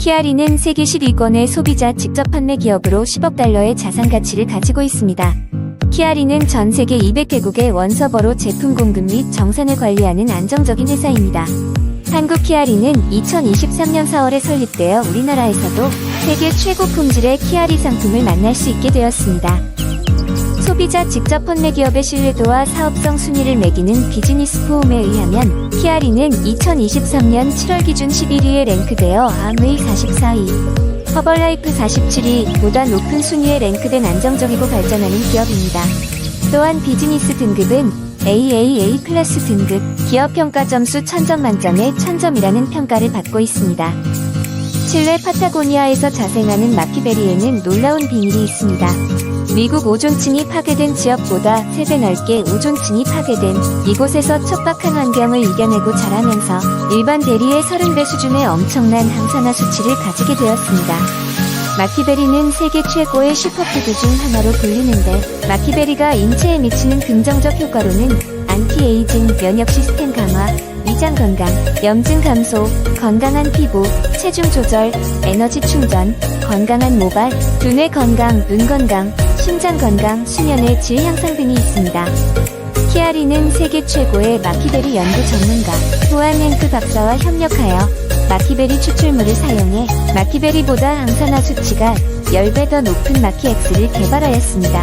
키아리는 세계 10위권의 소비자 직접 판매 기업으로 10억 달러의 자산 가치를 가지고 있습니다. 키아리는 전 세계 200개국의 원서버로 제품 공급 및 정산을 관리하는 안정적인 회사입니다. 한국 키아리는 2023년 4월에 설립되어 우리나라에서도 세계 최고 품질의 키아리 상품을 만날 수 있게 되었습니다. 소비자 직접 판매 기업의 신뢰도와 사업성 순위를 매기는 비즈니스 포움에 의하면 키아리는 2023년 7월 기준 11위에 랭크되어 암의 44위, 허벌라이프 47위 보다 높은 순위에 랭크된 안정적이고 발전하는 기업입니다. 또한 비즈니스 등급은 AAA 플러스 등급, 기업 평가 점수 1000점 만점에 1000점이라는 평가를 받고 있습니다. 칠레 파타고니아에서 자생하는 마키베리에는 놀라운 비밀이 있습니다. 미국 오존층이 파괴된 지역보다 3배 넓게 오존층이 파괴된 이곳에서 척박한 환경을 이겨내고 자라면서 일반 대리의 30배 수준의 엄청난 항산화 수치를 가지게 되었습니다. 마키베리는 세계 최고의 슈퍼푸드 중 하나로 불리는데 마키베리가 인체에 미치는 긍정적 효과로는 안티에이징, 면역 시스템 강화, 위장 건강, 염증 감소, 건강한 피부, 체중 조절, 에너지 충전, 건강한 모발, 두뇌 건강, 눈 건강, 심장 건강, 수면의 질 향상 등이 있습니다. 키아리는 세계 최고의 마키베리 연구 전문가 후안 행크 박사와 협력하여 마키베리 추출물을 사용해 마키베리보다 항산화 수치가 10배 더 높은 마키엑스를 개발하였습니다.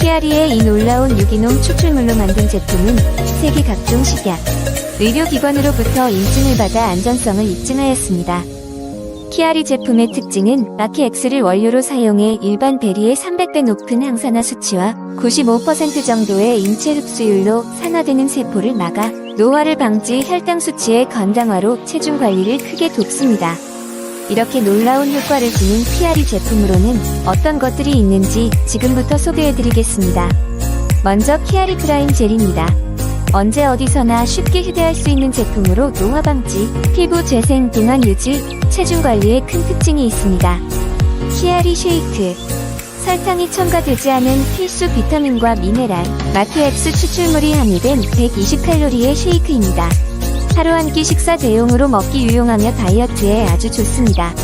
키아리의 이 놀라운 유기농 추출물로 만든 제품은 세계 각종 식약, 의료기관으로부터 인증을 받아 안전성을 입증하였습니다. 키아리 제품의 특징은 마키엑스를 원료로 사용해 일반 베리의 300배 높은 항산화 수치와 95% 정도의 인체 흡수율로 산화되는 세포를 막아 노화를 방지 혈당 수치의 건강화로 체중 관리를 크게 돕습니다. 이렇게 놀라운 효과를 지닌 키아리 제품으로는 어떤 것들이 있는지 지금부터 소개해드리겠습니다. 먼저 키아리 프라임 젤입니다. 언제 어디서나 쉽게 휴대할 수 있는 제품으로 노화 방지, 피부 재생, 동안 유지, 체중 관리에 큰 특징이 있습니다. 키아리 쉐이크 설탕이 첨가되지 않은 필수 비타민과 미네랄, 마키엑스 추출물이 함유된 120칼로리의 쉐이크입니다. 하루 한 끼 식사 대용으로 먹기 유용하며 다이어트에 아주 좋습니다.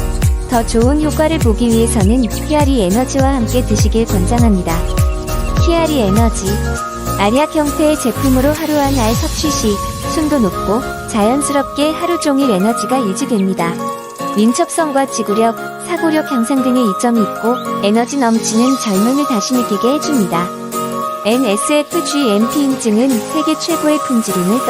더 좋은 효과를 보기 위해서는 키아리 에너지와 함께 드시길 권장합니다. 키아리 에너지 알약 형태의 제품으로 하루 한 알 섭취 시 순도 높고 자연스럽게 하루 종일 에너지가 유지됩니다. 민첩성과 지구력, 사고력 향상 등의 이점이 있고 에너지 넘치는 젊음을 다시 느끼게 해줍니다. NSFGMP 인증은 세계 최고의 품질임을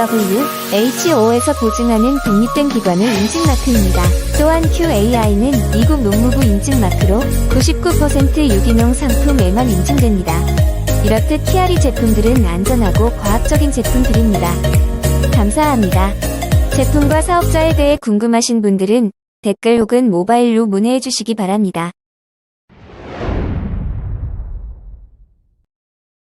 WHO에서 보증하는 독립된 기관의 인증 마크입니다. 또한 QAI는 미국 농무부 인증 마크로 99% 유기농 상품에만 인증됩니다. 이렇듯 키아리 제품들은 안전하고 과학적인 제품들입니다. 감사합니다. 제품과 사업자에 대해 궁금하신 분들은 댓글 혹은 모바일로 문의해 주시기 바랍니다.